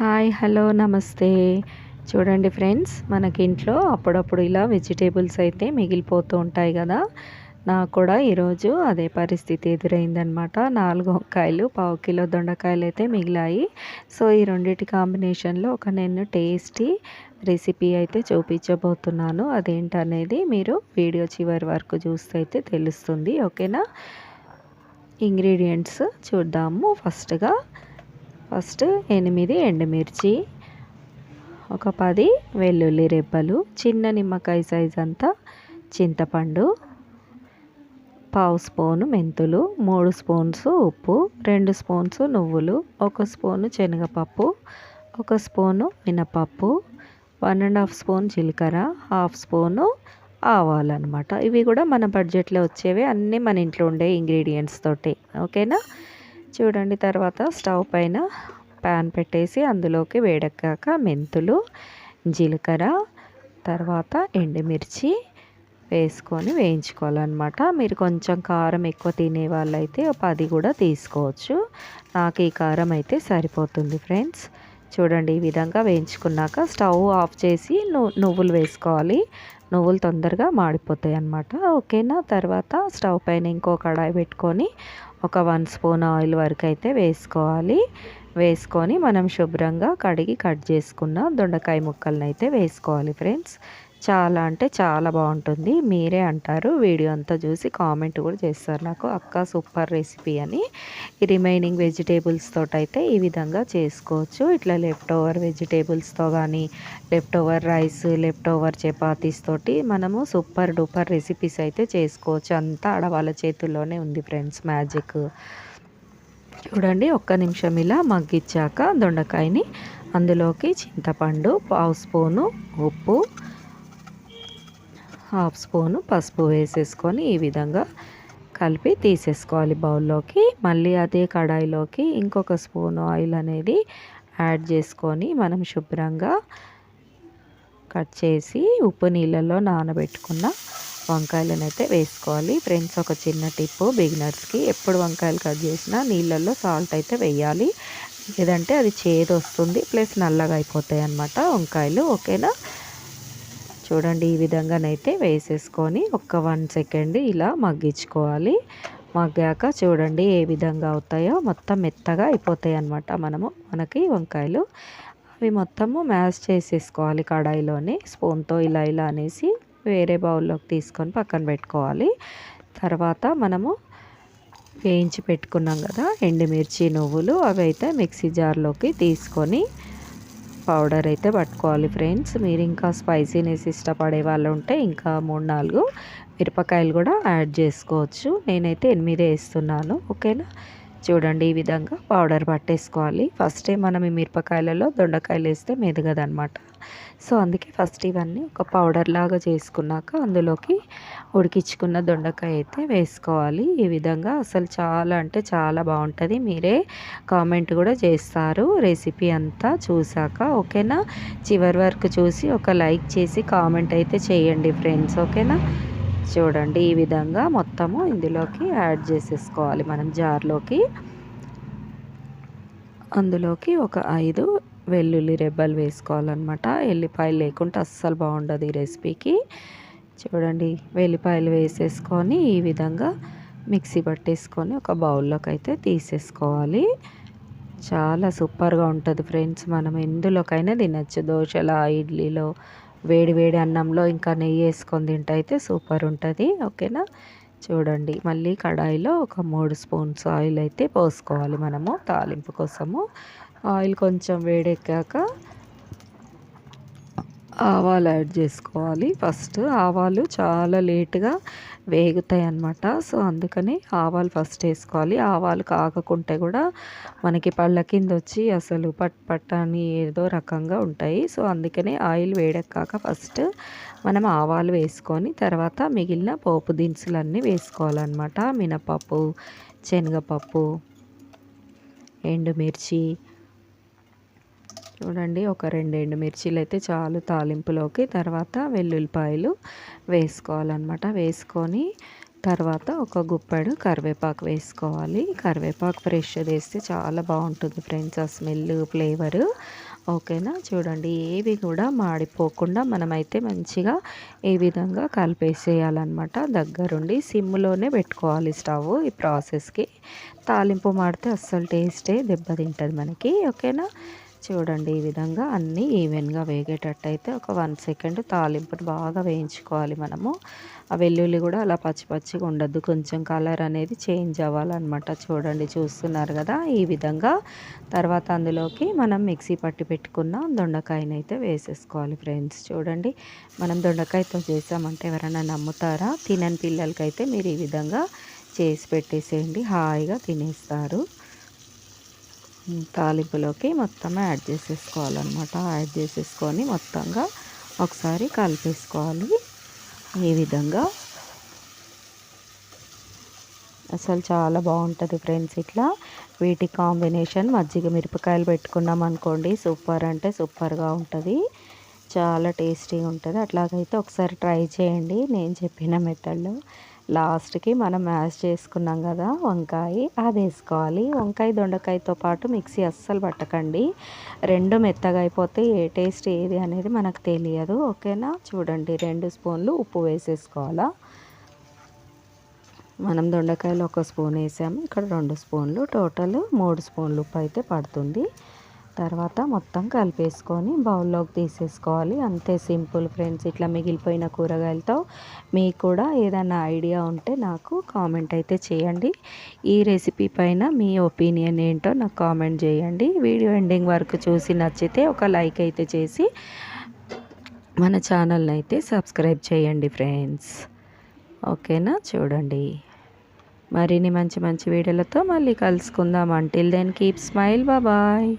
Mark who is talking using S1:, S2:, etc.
S1: Hi hello నమస్తే. చూడండి friends మనకి ఇంట్లో అప్పుడప్పుడు ఇలా వెజిటేబుల్స్ అయితే మిగిలిపోతూ ఉంటాయి కదా. నాకు కూడా ఈరోజు అదే పరిస్థితి ఎదురైందనమాట నాలుగు వంకాయలు పావు కిలో దొండకాయలు అయితే మిగిలాయి. సో ఈ రెండింటి కాంబినేషన్లో ఒక నేను టేస్టీ రెసిపీ అయితే చూపించబోతున్నాను. అదేంటనేది మీరు వీడియో చివరి వరకు చూస్తే అయితే తెలుస్తుంది. ఓకేనా? ఇంగ్రీడియంట్స్ చూద్దాము. ఫస్ట్గా ఫస్ట్ ఎనిమిది ఎండుమిర్చి ఒక పది వెల్లుల్లి రెబ్బలు చిన్న నిమ్మకాయ సైజ్ అంతా చింతపండు పావు స్పూను మెంతులు మూడు స్పూన్స్ ఉప్పు రెండు స్పూన్స్ నువ్వులు ఒక స్పూను శనగపప్పు ఒక స్పూను మినపప్పు వన్ అండ్ హాఫ్ స్పూన్ జీలకర్ర హాఫ్ స్పూను ఆవాలు అనమాట ఇవి కూడా మన బడ్జెట్లో వచ్చేవి అన్నీ మన ఇంట్లో ఉండే ఇంగ్రీడియంట్స్ తోటి. ఓకేనా? చూడండి తర్వాత స్టవ్ పైన ప్యాన్ పెట్టేసి అందులోకి వేడెక్కాక మెంతులు జీలకర్ర తర్వాత ఎండుమిర్చి వేసుకొని వేయించుకోవాలన్నమాట. మీరు కొంచెం కారం ఎక్కువ తినే వాళ్ళైతే పది కూడా తీసుకోవచ్చు. నాకు ఈ కారం అయితే సరిపోతుంది ఫ్రెండ్స్. చూడండి ఈ విధంగా వేయించుకున్నాక స్టవ్ ఆఫ్ చేసి నువ్వులు వేసుకోవాలి. నువ్వులు తొందరగా మాడిపోతాయి అన్నమాట ఓకేనా? తర్వాత స్టవ్ పైన ఇంకో కడాయి పెట్టుకొని ఒక వన్ స్పూన్ ఆయిల్ వరకు అయితే వేసుకోవాలి. వేసుకొని మనం శుభ్రంగా కడిగి కట్ చేసుకున్న దొండకాయ ముక్కలను అయితే వేసుకోవాలి ఫ్రెండ్స్. చాలా అంటే చాలా బాగుంటుంది. మీరే అంటారు. వీడియో అంతా చూసి కామెంట్ కూడా చేస్తారు నాకు. అక్క సూపర్ రెసిపీ అని. రిమైనింగ్ వెజిటేబుల్స్ అయితే ఈ విధంగా చేసుకోవచ్చు. ఇట్లా లెఫ్ట్ ఓవర్ వెజిటేబుల్స్తో కానీ left over rice left over chapatis తోటి మనము సూపర్ డూపర్ రెసిపీస్ అయితే చేసుకోవచ్చు. అంతా ఆడవాళ్ళ చేతుల్లోనే ఉంది ఫ్రెండ్స్. మ్యాజిక్. చూడండి ఒక్క నిమిషం ఇలా మగ్గిచ్చాక దొండకాయని అందులోకి చింతపండు పావు స్పూను ఉప్పు హాఫ్ స్పూను పసుపు వేసేసుకొని ఈ విధంగా కలిపి తీసేసుకోవాలి బౌల్లోకి. మళ్ళీ అదే కడాయిలోకి ఇంకొక స్పూను ఆయిల్ అనేది యాడ్ చేసుకొని మనం శుభ్రంగా కట్ చేసి ఉప్పు నీళ్ళల్లో నానబెట్టుకున్న వంకాయలను అయితే వేసుకోవాలి. ఫ్రెండ్స్ ఒక చిన్న టిప్పు బిగినర్స్కి ఎప్పుడు వంకాయలు కట్ చేసినా నీళ్ళల్లో సాల్ట్ అయితే వేయాలి. లేదంటే అది చేదు వస్తుంది ప్లస్ నల్లగా అయిపోతాయి అన్నమాట వంకాయలు ఓకేనా? చూడండి ఈ విధంగానైతే వేసేసుకొని ఒక్క వన్ సెకండ్ ఇలా మగ్గించుకోవాలి. మగ్గాక చూడండి ఏ విధంగా అవుతాయో. మొత్తం మెత్తగా అయిపోతాయి అన్నమాట మనము మనకి వంకాయలు. అవి మొత్తము మ్యాష్ చేసేసుకోవాలి కడాయిలోని. స్పూన్తో ఇలా ఇలా అనేసి వేరే బౌల్లోకి తీసుకొని పక్కన పెట్టుకోవాలి. తర్వాత మనము వేయించి పెట్టుకున్నాం కదా ఎండుమిర్చి నువ్వులు అవి అయితే మిక్సీ జార్లోకి తీసుకొని పౌడర్ అయితే పట్టుకోవాలి ఫ్రెండ్స్. మీరు ఇంకా స్పైసీనెస్ ఇష్టపడే వాళ్ళు ఉంటే ఇంకా మూడు నాలుగు మిరపకాయలు కూడా యాడ్ చేసుకోవచ్చు. నేనైతే ఎనిమిదే వేస్తున్నాను. ఓకేనా? చూడండి ఈ విధంగా పౌడర్ పట్టేసుకోవాలి. ఫస్టే మనం ఈ మిరపకాయలలో దొండకాయలు వేస్తే మెదగదనమాట సో అందుకే ఫస్ట్ ఇవన్నీ ఒక పౌడర్ లాగా చేసుకున్నాక అందులోకి ఉడికించుకున్న దొండకాయ అయితే వేసుకోవాలి. ఈ విధంగా అసలు చాలా అంటే చాలా బాగుంటుంది. మీరే కామెంట్ కూడా చేస్తారు. రెసిపీ అంతా చూసాక ఓకేనా? చివరి వరకు చూసి ఒక లైక్ చేసి కామెంట్ అయితే చేయండి ఫ్రెండ్స్ ఓకేనా? చూడండి ఈ విధంగా మొత్తము ఇందులోకి యాడ్ చేసేసుకోవాలి మనం జార్లోకి. అందులోకి ఒక ఐదు వెల్లుల్లి రెబ్బలు వేసుకోవాలన్నమాట. ఎల్లిపాయలు లేకుంటే అస్సలు బాగుండదు ఈ రెసిపీకి. చూడండి వెల్లిపాయలు వేసేసుకొని ఈ విధంగా మిక్సీ పట్టేసుకొని ఒక బౌల్లోకి అయితే తీసేసుకోవాలి. చాలా సూపర్గా ఉంటుంది ఫ్రెండ్స్ మనం ఎందులోకైనా తినచ్చు. దోశల ఇడ్లీలో వేడి వేడి అన్నంలో ఇంకా నెయ్యి వేసుకొని తింటే అయితే సూపర్ ఉంటుంది ఓకేనా? చూడండి మళ్ళీ కడాయిలో ఒక మూడు స్పూన్స్ ఆయిల్ అయితే పోసుకోవాలి మనము తాలింపు కోసము. ఆయిల్ కొంచెం వేడెక్కాక ఆవాలు యాడ్ చేసుకోవాలి. ఫస్ట్ ఆవాలు చాలా లేట్గా వేగుతాయి అన్నమాట. సో అందుకని ఆవాలు ఫస్ట్ వేసుకోవాలి. ఆవాలు కాకకుంటే కూడా మనకి పళ్ళ కింద వచ్చి అసలు పట్ పట్ అని ఏదో రకంగా ఉంటాయి. సో అందుకని ఆయిల్ వేడెక్కాక ఫస్ట్ మనం ఆవాలు వేసుకొని తర్వాత మిగిలిన పోపు దినుసులన్నీ వేసుకోవాలన్నమాట. మినపప్పు శనగపప్పు ఎండుమిర్చి చూడండి ఒక రెండు ఎండుమిర్చీలు అయితే చాలు తాలింపులోకి. తర్వాత వెల్లుల్లిపాయలు వేసుకోవాలన్నమాట. వేసుకొని తర్వాత ఒక గుప్పెడు కరివేపాకు వేసుకోవాలి. కరివేపాకు ఫ్రెష్ వేస్తే చాలా బాగుంటుంది ఫ్రెండ్స్ ఆ స్మెల్ ఫ్లేవరు ఓకేనా? చూడండి ఏవి కూడా మాడిపోకుండా మనమైతే మంచిగా ఈ విధంగా కలిపేసేయాలన్నమాట. దగ్గరుండి సిమ్లోనే పెట్టుకోవాలి స్టవ్ ఈ ప్రాసెస్కి తాలింపు మాడితే అస్సలు టేస్టే దెబ్బతింటుంది మనకి. ఓకేనా? చూడండి ఈ విధంగా అన్నీ ఈవెన్గా వేగేటట్టయితే ఒక వన్ సెకండ్ తాలింపుని బాగా వేయించుకోవాలి మనము. ఆ వెల్లుల్లి కూడా అలా పచ్చి పచ్చిగా ఉండద్దు. కొంచెం కలర్ అనేది చేంజ్ అవ్వాలన్నమాట. చూడండి చూస్తున్నారు కదా? ఈ విధంగా. తర్వాత అందులోకి మనం మిక్సీ పట్టి పెట్టుకున్న దొండకాయని అయితే వేసేసుకోవాలి ఫ్రెండ్స్. చూడండి మనం దొండకాయతో చేసామంటే ఎవరైనా నమ్ముతారా? తినని పిల్లలకైతే మీరు ఈ విధంగా చేసి పెట్టేసేయండి. హాయిగా తినేస్తారు. తాలింపులోకి మొత్తం యాడ్ చేసేసుకోవాలన్నమాట. యాడ్ చేసేసుకొని మొత్తంగా ఒకసారి కలిపేసుకోవాలి. ఈ విధంగా. అసలు చాలా బాగుంటుంది ఫ్రెండ్స్ ఇట్లా. వీటి కాంబినేషన్ మజ్జిగ మిరపకాయలు పెట్టుకున్నాం అనుకోండి సూపర్ అంటే సూపర్గా ఉంటుంది. చాలా టేస్టీగా ఉంటుంది. అట్లాగైతే ఒకసారి ట్రై చేయండి. నేను చెప్పిన మెథడ్లో లాస్ట్కి మనం మ్యాష్ చేసుకున్నాం కదా వంకాయ. అది వేసుకోవాలి. వంకాయ దొండకాయతో పాటు మిక్సీ అస్సలు పట్టకండి. రెండు మెత్తగా అయిపోతే ఏ టేస్ట్ ఏది అనేది మనకు తెలియదు. ఓకేనా? చూడండి రెండు స్పూన్లు ఉప్పు వేసేసుకోవాలా? మనం దొండకాయలు ఒక స్పూన్ వేసాము. ఇక్కడ రెండు స్పూన్లు. టోటల్ మూడు స్పూన్లు ఉప్పు అయితే పడుతుంది. తర్వాత మొత్తం కలిపేసుకొని బౌల్లోకి తీసేసుకోవాలి. అంతే సింపుల్ ఫ్రెండ్స్ ఇట్లా మిగిలిపోయిన కూరగాయలతో. మీకు కూడా ఏదైనా ఐడియా ఉంటే నాకు కామెంట్ అయితే చేయండి. ఈ రెసిపీ పైన మీ ఒపీనియన్ ఏంటో నాకు కామెంట్ చేయండి. వీడియో ఎండింగ్ వరకు చూసి నచ్చితే ఒక లైక్ అయితే చేసి మన ఛానల్ని అయితే సబ్స్క్రైబ్ చేయండి ఫ్రెండ్స్. ఓకేనా? చూడండి. మరిన్ని మంచి మంచి వీడియోలతో మళ్ళీ కలుసుకుందాం. Until then keep smile bye